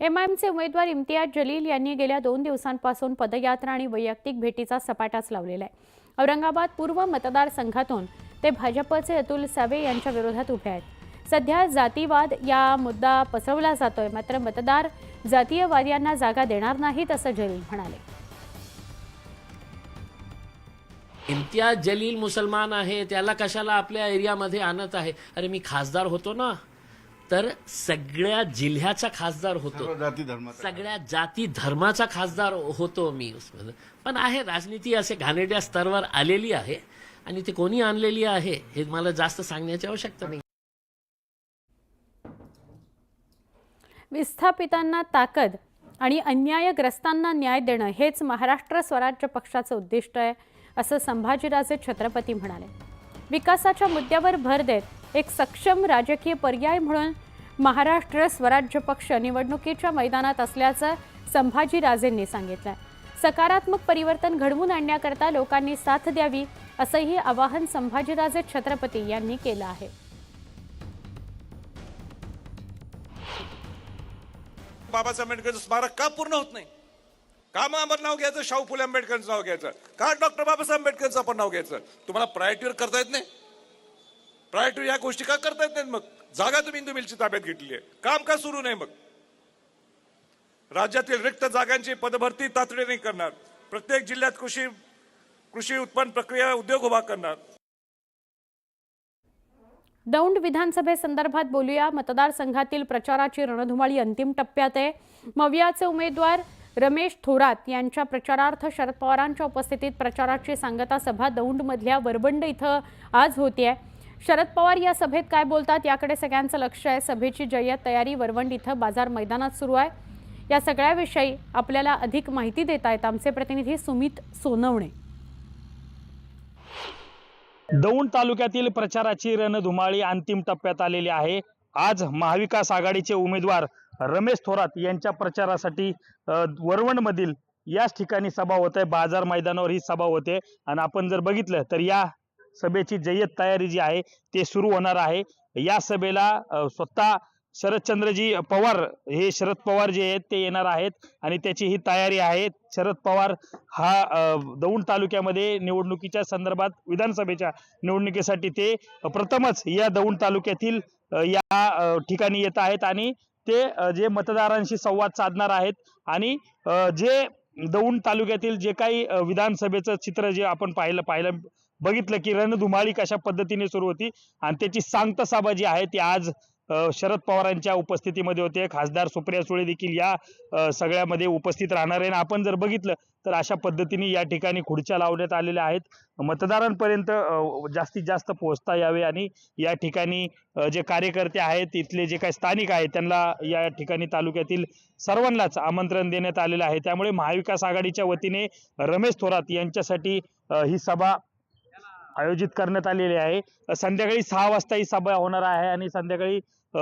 एमआयएमचे उमेदवार इम्तियाज जलील यांनी गेल्या दोन दिवसांपासून पदयात्रा आणि वैयक्तिक भेटीचा सपाटाच लावलेला आहे. औरंगाबाद पूर्व मतदारसंघातून ते भाजपचे अतुल सावे यांच्या विरोधात उभे आहेत. सध्या जातीवाद या मुद्दा पसरवला जातोय मात्र मतदार जातीयवाद्यांना जागा देणार नाहीत असं जलील म्हणाले. इम्तियाज जलील मुसलमान आहे त्याला कशाला आपल्या एरियामध्ये आणत आहे? अरे मी खासदार होतो ना. तर सगळ्या जिल्ह्याचा खासदार होतो. जाती धर्माचा सगळ्या जाती धर्माचा खासदार होतो मी. उसमध्ये पण आहे राजनीती असे घाणेरड्या स्तरावर आलेली आहे आणि ते कोणी आणलेली आहे हे मला जास्त सांगण्याची आवश्यकता नाही. विस्थापितांना ताकद आणि अन्यायग्रस्तांना न्याय देणं हेच महाराष्ट्र स्वराज्य पक्षाचं उद्दिष्ट आहे असं संभाजीराजे छत्रपती म्हणाले. विकासाच्या मुद्द्यावर भर देत एक सक्षम राजकीय पर्याय म्हणून महाराष्ट्र स्वराज्य पक्ष निवडणुकीच्या मैदानात असल्याचं संभाजीराजेंनी सांगितलं. सकारात्मक परिवर्तन घडवून आणण्याकरता लोकांनी साथ द्यावी असंही आवाहन संभाजीराजे छत्रपती यांनी केलं आहे. बाबासाहेब आंबेडकरचं स्मारक का पूर्ण होत नाही? का मग नाव घ्यायचं? शाहू फुले आंबेडकरचं नाव घ्यायचं? का डॉक्टर बाबासाहेब आंबेडकरचं आपण नाव घ्यायचं? तुम्हाला प्रायोरिटीवर करता येत नाही? प्रायोरिटी या गोष्टी का करता येत नाहीत मग? जागा तुम्ही इंदू मिलची ताब्यात घेतली आहे. काम का सुरू नाही मग? राज्यातील रिक्त जागांची पदभरती तातडीने करणार. प्रत्येक जिल्ह्यात कृषी कृषी उत्पन्न प्रक्रिया उद्योग उभा करणार. दौंड विधानसभेसंदर्भात बोलूया. मतदारसंघातील प्रचाराची रणधुमाळी अंतिम टप्प्यात आहे. मवियाचे उमेदवार रमेश थोरात यांच्या प्रचारार्थ शरद पवारांच्या उपस्थितीत प्रचाराची सांगता सभा दौंडमधल्या वरबंड इथं आज होती आहे. शरद पवार या सभेत काय बोलतात याकडे सगळ्यांचं लक्ष आहे. सभेची जय्यत तयारी वरवंड इथं बाजार मैदानात सुरू आहे. या सगळ्याविषयी आपल्याला अधिक माहिती देत आहेत आमचे प्रतिनिधी सुमित सोनवणे. दौंड तालुक्यातील प्रचाराची रणधुमाळी अंतिम टप्प्यात आलेली आहे. आज महाविकास आघाडीचे उमेदवार रमेश थोरात यांच्या प्रचारासाठी वरवणमधील याच ठिकाणी सभा होत आहे. बाजार मैदानावर ही सभा होते. आणि आपण जर बघितलं तर या सभेची जय्यत तयारी जी आहे ते सुरू होणार आहे. या सभेला स्वतः शरदचंद्रजी पवार हे शरद पवार जे आहेत ते येणार आहेत. आणि त्याची ही तयारी आहे. शरद पवार हा दौंड तालुक्यामध्ये निवडणुकीच्या संदर्भात विधानसभेच्या निवडणुकीसाठी ते प्रथमच या दौंड तालुक्यातील या ठिकाणी येत आहेत. आणि ते जे मतदारांशी संवाद साधणार आहेत आणि जे दौंड तालुक्यातील जे काही विधानसभेचं चित्र जे आपण पाहिलं पाहिलं बघितलं की रणधुमाळी कशा पद्धतीने सुरू होती आणि त्याची सांगता साबा जी आहे ती आज शरद पवारांच्या उपस्थितीमध्ये होते. खासदार सुप्रिया सुळे देखील या सगळ्यामध्ये उपस्थित राहणार आहे. आणि आपण जर बघितलं तर अशा पद्धतीने या ठिकाणी खुर्च्या लावण्यात आलेल्या आहेत. मतदारांपर्यंत जास्तीत जास्त पोहोचता यावे आणि या ठिकाणी जे कार्यकर्ते आहेत इथले जे काही स्थानिक आहेत त्यांना या ठिकाणी तालुक्यातील सर्वांनाच आमंत्रण देण्यात आलेलं आहे. त्यामुळे महाविकास आघाडीच्या वतीने रमेश थोरात यांच्यासाठी ही सभा आयोजित करण्यात आलेली आहे. संध्याकाळी सहा वाजता ही सभा होणार आहे आणि संध्याकाळी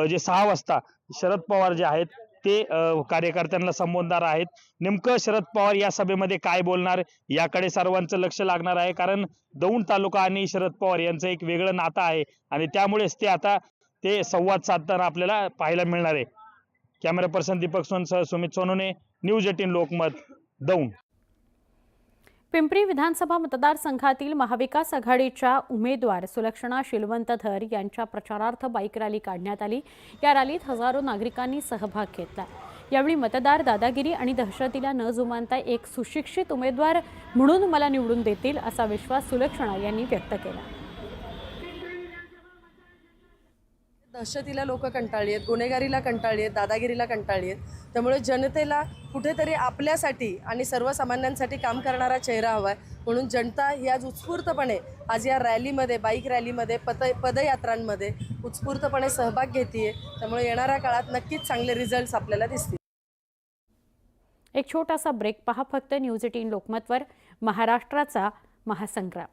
जे सहा वाजता शरद पवार जे आहेत ते कार्यकर्त्यांना संबोधणार आहेत. नेमकं शरद पवार या सभेमध्ये काय बोलणार याकडे सर्वांचं लक्ष लागणार आहे. कारण दौंड तालुका आणि शरद पवार यांचं एक वेगळं नातं आहे आणि त्यामुळेच ते आता ते संवाद साधताना आपल्याला पाहायला मिळणार आहे. कॅमेरा पर्सन दीपक सोनसह सुमित सोनोने न्यूज एटीन लोकमत दौंड. पिंपरी विधानसभा मतदारसंघातील महाविकास आघाडीच्या उमेदवार सुलक्षणा शिलवंतधर यांच्या प्रचारार्थ बाईक रॅली काढण्यात आली. या रॅलीत हजारो नागरिकांनी सहभाग घेतला. यावेळी मतदार दादागिरी आणि दहशतीला न जुमानता एक सुशिक्षित उमेदवार म्हणून मला निवडून देतील असा विश्वास सुलक्षणा यांनी व्यक्त केला. दहशतीला लोक कंटाळली आहेत गुन्हेगारीला कंटाळली आहेत दादागिरीला कंटाळली आहेत. त्यामुळे जनतेला कुठेतरी आपल्यासाठी आणि सर्वसामान्यांसाठी काम करणारा चेहरा हवा आहे. म्हणून जनता ही आज उत्स्फूर्तपणे आज या रॅलीमध्ये बाईक रॅलीमध्ये पद पदयात्रांमध्ये उत्स्फूर्तपणे सहभाग घेते त्यामुळे येणाऱ्या काळात नक्कीच चांगले रिझल्ट्स आपल्याला दिसतील. एक छोटासा ब्रेक पहा फक्त न्यूज एटीन लोकमतवर. महाराष्ट्राचा महासंग्राम.